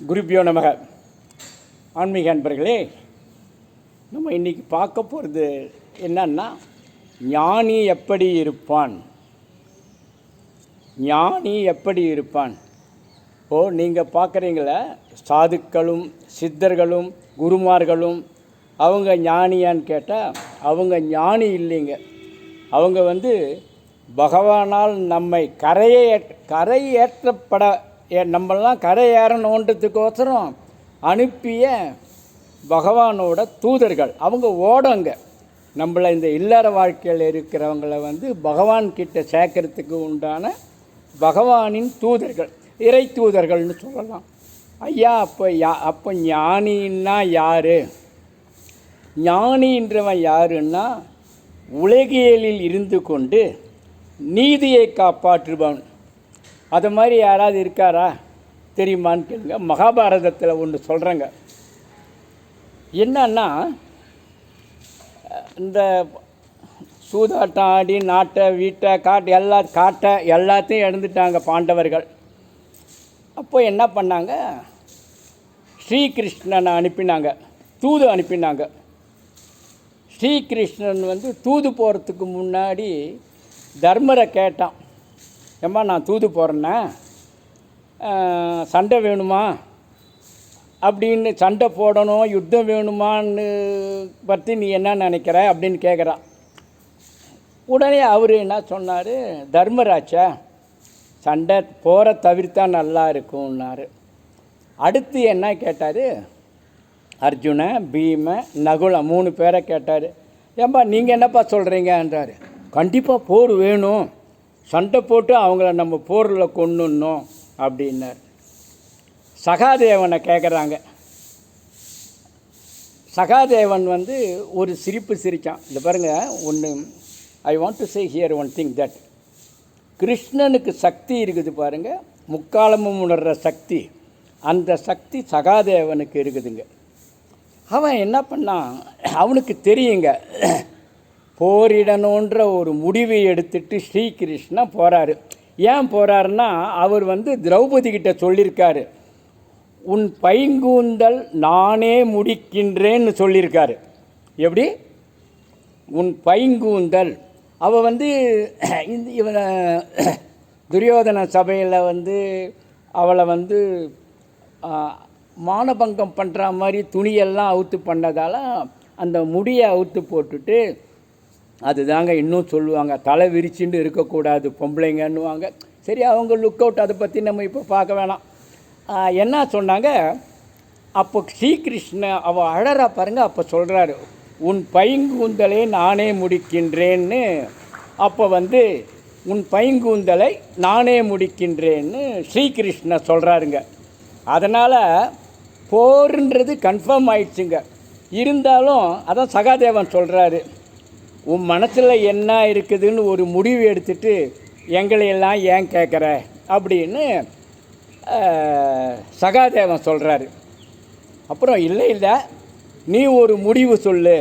குருப்பியோ நமக. ஆன்மீக அன்பர்களே நம்ம இன்றைக்கி பார்க்க போகிறது என்னன்னா ஞானி எப்படி இருப்பான்? ஞானி எப்படி இருப்பான்? ஓ நீங்கள் பார்க்குறீங்கள சாதுக்களும் சித்தர்களும் குருமார்களும் அவங்க ஞானியான்னு கேட்டால் அவங்க ஞானி இல்லைங்க. அவங்க வந்து பகவானால் நம்மை கரையே கரை ஏற்றப்பட நம்மெல்லாம் கரை ஏறணுன்றதுக்கோசரம் அனுப்பிய பகவானோட தூதர்கள். அவங்க ஓடங்க. நம்மளை இந்த இல்லற வாழ்க்கையில் இருக்கிறவங்களை வந்து பகவான் கிட்ட சேர்க்கறதுக்கு உண்டான பகவானின் தூதர்கள். இறை தூதர்கள்னு சொல்லலாம். ஐயா அப்போ யா அப்போ ஞானின்னா யார்? ஞானின்றவன் யாருன்னா உலகியலில் இருந்து கொண்டு நீதியை காப்பாற்றுபவன். அது மாதிரி யாராவது இருக்காரா? தெரியுமான்னு கேளுங்க. மகாபாரதத்தில் ஒன்று சொல்கிறேங்க என்னன்னா இந்த சூதாட்டம் ஆடி நாட்டை வீட்டை காட்டு எல்லா காட்டை எல்லாத்தையும் இழந்துட்டாங்க பாண்டவர்கள். அப்போ என்ன பண்ணாங்க? ஸ்ரீகிருஷ்ணனை அனுப்பினாங்க. தூது அனுப்பினாங்க. ஸ்ரீகிருஷ்ணன் வந்து தூது போகிறதுக்கு முன்னாடி தர்மரை கேட்டான். ஏம்மா நான் தூது போகிறேன்னே சண்டை வேணுமா? அப்படின்னு சண்டை போடணும் யுத்தம் வேணுமான்னு பற்றி நீ என்ன நினைக்கிற அப்படின்னு கேட்குறான் உடனே அவர் என்ன சொன்னார்? தர்மராஜா சண்டை போகிற தவிர்த்தா நல்லா இருக்கும்னாரு. அடுத்து என்ன கேட்டார்? அர்ஜுன பீம நகுல மூணு பேரை கேட்டார். ஏம்பா நீங்கள் என்னப்பா சொல்கிறீங்கன்றார் கண்டிப்பாக போர் வேணும். சண்டை போட்டு அவங்கள நம்ம போரில் கொண்டுணும் அப்படின்னார். சகாதேவனை கேட்குறாங்க சகாதேவன் வந்து ஒரு சிரிப்பு சிரித்தான் இந்த பாருங்கள் ஒன்று I want to say here one thing that கிருஷ்ணனுக்கு சக்தி இருக்குது பாருங்கள் முக்காலமும் உணர்கிற சக்தி. அந்த சக்தி சகாதேவனுக்கு இருக்குதுங்க. அவன் என்ன பண்ணான்? அவனுக்கு தெரியுங்க. போரிடணுன்ற ஒரு முடிவை எடுத்துட்டு ஸ்ரீகிருஷ்ணா போகிறாரு ஏன் போகிறாருன்னா அவர் வந்து திரௌபதி கிட்ட சொல்லியிருக்காரு உன் பைங்கூந்தல் நானே முடிக்கின்றேன்னு சொல்லியிருக்காரு எப்படி? உன் பைங்கூந்தல். அவ வந்து இந்த இவனை துரியோதன சபையில் வந்து அவளை வந்து மானபங்கம் பண்ணுற மாதிரி துணியெல்லாம் அவுத்து பண்ணதால் அந்த முடியை அவுத்து போட்டுட்டு அதுதாங்க இன்னும் சொல்லுவாங்க தலை விரிச்சுட்டு இருக்கக்கூடாது பொம்பளைங்கன்னுவாங்க. சரி அவங்க லுக் அவுட் அதை பற்றி நம்ம இப்போ பார்க்க வேணாம். என்ன சொன்னாங்க? அப்போ ஸ்ரீகிருஷ்ண அவள் அழறா பாருங்கள் அப்போ சொல்கிறாரு உன் பைங்கூந்தலை நானே முடிக்கின்றேன்னு. அப்போ வந்து உன் பைங்கூந்தலை நானே முடிக்கின்றேன்னு ஸ்ரீகிருஷ்ண சொல்கிறாருங்க அதனால் போருன்றது கன்ஃபார்ம் ஆயிடுச்சுங்க. இருந்தாலும் அதான் சகாதேவன் சொல்கிறாரு உன் மனசில் என்ன இருக்குதுன்னு ஒரு முடிவு எடுத்துட்டு எங்களையெல்லாம் ஏன் கேட்குற அப்படின்னு சகாதேவன் சொல்கிறாரு அப்புறம் இல்லை இல்லை. நீ ஒரு முடிவு சொல்லு.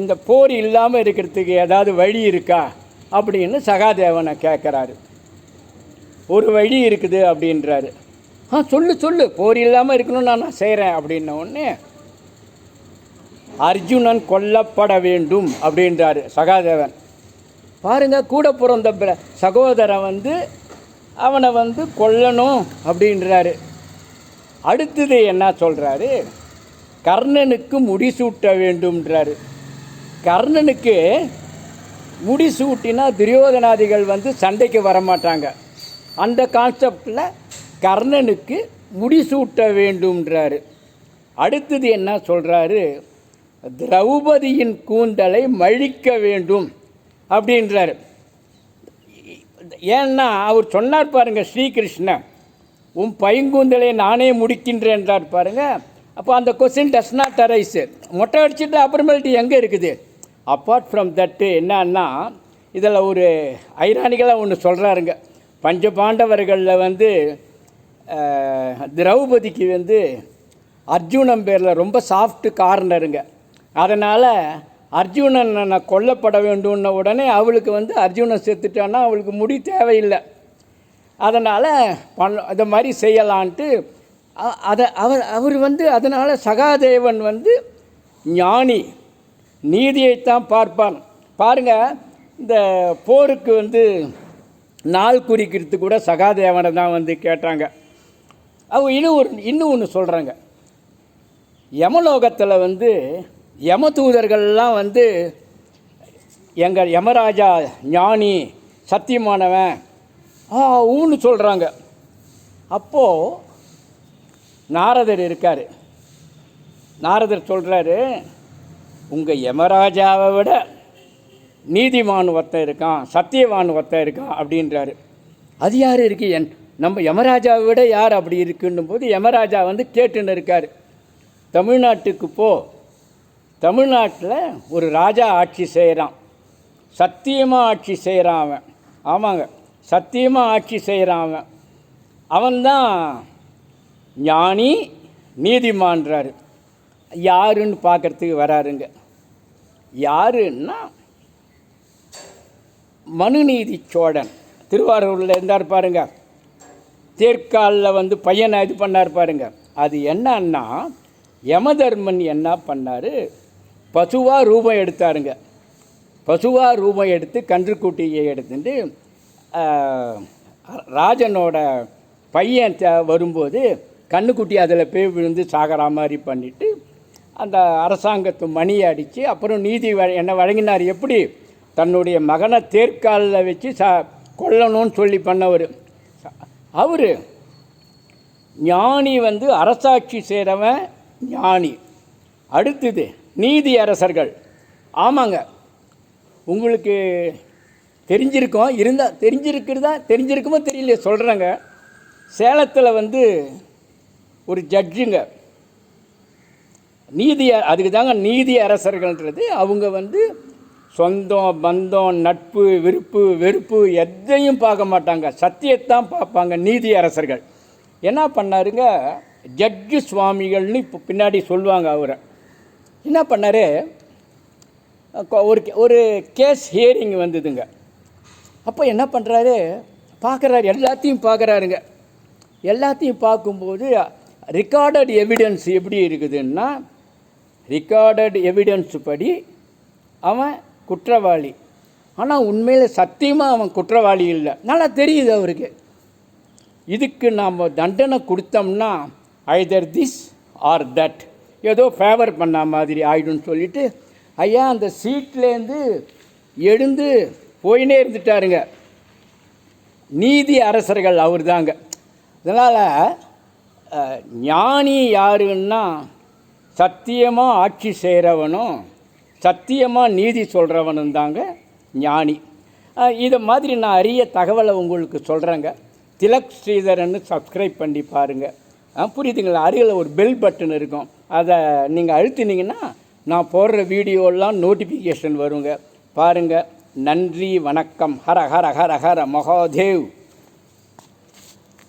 இந்த போர் இல்லாமல் இருக்கிறதுக்கு ஏதாவது வழி இருக்கா? அப்படின்னு சகாதேவனை கேட்குறாரு ஒரு வழி இருக்குது அப்படின்றாரு. ஆ சொல்லு சொல்லு. போர் இல்லாமல் இருக்கணும்னு நான் செய்கிறேன் அப்படின்ன உடனே அர்ஜுனன் கொல்லப்பட வேண்டும் அப்படின்றாரு சகாதேவன். பாருங்கள் கூட பிறந்த சகோதரன் வந்து அவனை வந்து கொல்லணும் அப்படின்றாரு. அடுத்தது என்ன சொல்கிறாரு கர்ணனுக்கு முடிசூட்ட வேண்டும்ன்றாரு. கர்ணனுக்கு முடிசூட்டினா துரியோதனாதிகள் வந்து சண்டைக்கு வரமாட்டாங்க. அந்த கான்செப்டில் கர்ணனுக்கு முடிசூட்ட வேண்டும்ன்றாரு. அடுத்தது என்ன சொல்கிறாரு திரௌபதியின் கூந்தலை மழிக்க வேண்டும் அப்படின்றாரு. ஏன்னா அவர் சொன்னார் பாருங்க ஸ்ரீகிருஷ்ணன் உன் பைங்கூந்தலை நானே முடிக்கின்றேன்றார் பாருங்க. அப்போ அந்த கொஸ்டின் டஸ் நாட் அரைஸ் மொட்டை அடிச்சுட்டு அப்புறமேல்ட்டு எங்கே இருக்குது? அப்பார்ட் ஃப்ரம் தட்டு என்னன்னா இதில் ஒரு ஐரானிகளாக ஒன்று சொல்கிறாருங்க பஞ்ச பாண்டவர்களில் வந்து திரௌபதிக்கு வந்து அர்ஜுனம் பேரில் ரொம்ப சாஃப்ட்டு கார்னருங்க அதனால் அர்ஜுனன் நான் கொல்லப்பட வேண்டும்ன உடனே அவளுக்கு வந்து அர்ஜுனன் செத்துட்டான்னா அவளுக்கு முடி தேவையில்லை. அதனால் பண்ண இது மாதிரி செய்யலான்ட்டு அதை அவர் அவர் வந்து அதனால் சகாதேவன் வந்து ஞானி நீதியைத்தான் பார்ப்பான். பாருங்க இந்த போருக்கு வந்து நாள் குறிக்கிறது கூட சகாதேவனை தான் வந்து கேட்டாங்க. அவங்க இன்னும் ஒரு இன்னும் ஒன்று சொல்கிறாங்க யமலோகத்தில் வந்து யமதூதர்கள்லாம் வந்து எங்கள் யமராஜா ஞானி சத்தியமானவன். ஆ ஊன்னு சொல்கிறாங்க அப்போது நாரதர் இருக்கார். நாரதர் சொல்கிறாரு உங்கள் யமராஜாவை விட நீதிமான் ஒருத்தன் இருக்கான் சத்தியவான் ஒருத்தன் இருக்கான் அப்படின்றாரு. அது யார் இருக்கு? என் நம்ம யமராஜாவை விட யார் அப்படி இருக்குன்னும் போது யமராஜா வந்து கேட்டுன்னு இருக்கார். தமிழ்நாட்டுக்கு போ தமிழ்நாட்டில் ஒரு ராஜா ஆட்சி செய்கிறான். சத்தியமாக ஆட்சி செய்கிறான் அவன். ஆமாங்க சத்தியமாக ஆட்சி செய்கிறான் அவன். அவன்தான் ஞானி நீதிமான்றாரு. யாருன்னு பார்க்கறதுக்கு வராருங்க. யாருன்னா மனுநீதி சோழன். திருவாரூரில் இருந்தார் பாருங்க. தேர்காலில் வந்து பையனை இது பண்ணார் பாருங்க. அது என்னன்னா யமதர்மன் என்ன பண்ணார்? பசுவாக ரூபம் எடுத்தாருங்க. பசுவாக ரூபம் எடுத்து கன்றுக்குட்டியை எடுத்துட்டு ராஜனோட பையன் வரும்போது கண்ணுக்குட்டி அதில் போய் விழுந்து சாகரா மாதிரி பண்ணிவிட்டு அந்த அரசாங்கத்து மணியை அடித்து அப்புறம் நீதி வ- என்னை வழங்கினார் எப்படி? தன்னுடைய மகனை தேர்காலில் வச்சு சா கொல்லணும்னு சொல்லி பண்ணவர். அவர் ஞானி வந்து அரசாட்சி செய்கிறவன் ஞானி. அடுத்தது நீதி அரசர்கள் ஆமாங்க. உங்களுக்கு தெரிஞ்சிருக்கோம் இருந்தால் தெரிஞ்சிருக்கிறதா தெரிஞ்சிருக்குமோ தெரியல சொல்கிறேங்க சேலத்தில் வந்து ஒரு ஜட்ஜுங்க. நீதி அதுக்கு தாங்க நீதி அரசர்கள்ன்றது அவங்க வந்து சொந்தம் பந்தம் நட்பு விருப்பு வெறுப்பு எதையும் பார்க்க மாட்டாங்க. சத்தியத்தான் பார்ப்பாங்க நீதி அரசர்கள் என்ன பண்ணாருங்க? ஜட்ஜு சுவாமிகள்னு இப்போ பின்னாடி சொல்லுவாங்க அவரை. என்ன பண்ணார்? ஒரு ஒரு கேஸ் ஹியரிங் வந்ததுங்க. அப்போ என்ன பண்ணுறாரு பார்க்குறாரு எல்லாத்தையும் பார்க்குறாருங்க எல்லாத்தையும் பார்க்கும்போது ரிகார்டட் எவிடன்ஸ் எப்படி இருக்குதுன்னா ரெக்கார்டட் எவிடன்ஸ் படி அவன் குற்றவாளி. ஆனால் உண்மையில் சத்தியமாக அவன் குற்றவாளி இல்லை. நல்லா தெரியுது அவருக்கு. இதுக்கு நாம் தண்டனை கொடுத்தோம்னா ஐதர் திஸ் ஆர் தட் ஏதோ ஃபேவர் பண்ண மாதிரி ஆகிடும்னு சொல்லிட்டு ஐயா அந்த சீட்லேருந்து எழுந்து போயினே இருந்துட்டாருங்க. நீதி அரசர்கள் அவர் தாங்க அதனால் ஞானி யாருன்னா சத்தியமாக ஆட்சி செய்கிறவனும் சத்தியமாக நீதி சொல்கிறவனும் தாங்க ஞானி. இதை மாதிரி நான் அரிய தகவலை உங்களுக்கு சொல்கிறேங்க திலக் ஸ்ரீதரன்னு சப்ஸ்கிரைப் பண்ணி பாருங்கள் புரியுதுங்களா? அருகில் ஒரு பெல் பட்டன் இருக்கும். அதை நீங்கள் அழுத்தினீங்கன்னா நான் போடுற வீடியோலாம் நோட்டிஃபிகேஷன் வருங்க. பாருங்கள் நன்றி வணக்கம். ஹர ஹர ஹர ஹர. மகாதேவ்.